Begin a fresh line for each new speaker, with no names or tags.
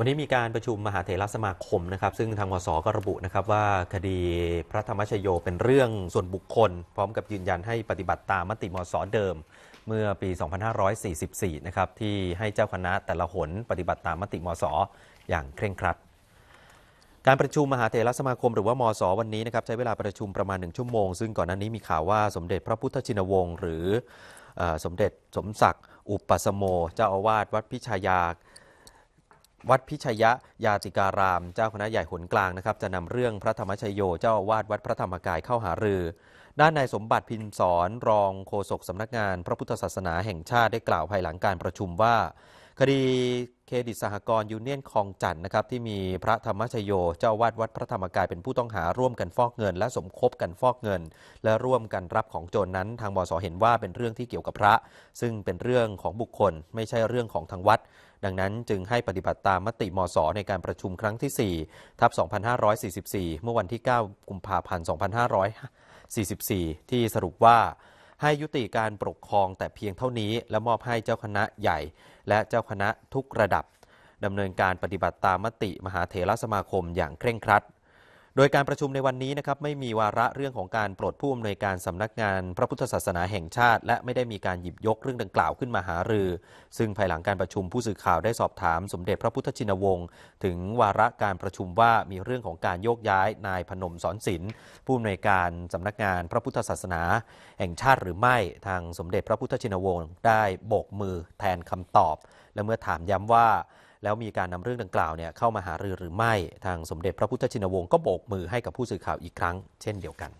วันนี้มีการประชุมมหาเถรสมาคมนะครับ ซึ่งทางมสก็ระบุนะครับว่าคดีพระธรรมชโยเป็นเรื่องส่วนบุคคล พร้อมกับยืนยันให้ปฏิบัติตามมติมสเดิม เมื่อปี 2544 นะครับที่ให้เจ้าคณะแต่ละหนปฏิบัติตามมติมสอย่างเคร่งครัดการประชุมมหาเถรสมาคมหรือว่ามสวันนี้นะครับใช้เวลาประชุมประมาณหนึ่งชั่วโมง ซึ่งก่อนหน้านี้มีข่าวว่าสมเด็จพระพุทธชินวงศ์หรือเออสมเด็จสมศักดิ์อุปสมโมเจ้าอาวาสวัดพิชายา วัดพิชยยาติการาม เจ้าคณะใหญ่หนกลางนะครับ จะนำเรื่องพระธรรมชโยเจ้าอาวาสวัดพระธรรมกายเข้าหารือ ด้านนายสมบัติพินสอนรองโฆษกสำนักงาน พระพุทธศาสนาแห่งชาติได้กล่าวภายหลังการประชุมว่า คดี เครดิตสหกรณ์ยูเนียนคลองจันทน์นะครับที่มีพระธรรมชโย เจ้าวาสวัดพระธรรมกายเป็นผู้ต้องหาร่วมกันฟอกเงิน และสมคบกันฟอกเงิน และร่วมกันรับของโจรนนั้น ทางบสเห็นว่าเป็นเรื่องที่เกี่ยวกับพระ ซึ่งเป็นเรื่องของบุคคลไม่ใช่เรื่องของทางวัด ดังนั้นจึงให้ปฏิบัติตามมติมสในการประชุมครั้งที่ 4 ทับ 2544 เมื่อวันที่ 9 กุมภาพันธ์ 2544 ที่สรุปว่า ให้ยุติการปกครองแต่เพียงเท่านี้ และมอบให้เจ้าคณะใหญ่ และเจ้าคณะทุกระดับดำเนินการปฏิบัติตามมติมหาเถรสมาคมอย่างเคร่งครัด ดยการประชุมในวันนี้นะครับไม่มีวาระเรื่องของการปลดผู้อำนวยการสำนักงานพระพุทธศาสนาแห่งชาติ และไม่ได้มีการหยิบยกเรื่องดังกล่าวขึ้นมาหารือ ซึ่งภายหลังการประชุมผู้สื่อข่าวได้สอบถามสมเด็จพระพุทธชินวงศ์ถึงวาระการประชุมว่ามีเรื่องของการโยกย้ายนายพนมสอนศิลป์ผู้อำนวยการสำนักงานพระพุทธศาสนา แห่งชาติหรือไม่ทางสมเด็จพระพุทธชินวงศ์ได้โบกมือแทนคำตอบ และเมื่อถามย้ำว่า แล้วมีการนำเรื่องดังกล่าวเนี่ยเข้ามาหารือหรือไม่ ทางสมเด็จพระพุทธชินวงศ์ก็โบกมือให้กับผู้สื่อข่าวอีกครั้ง เช่นเดียวกัน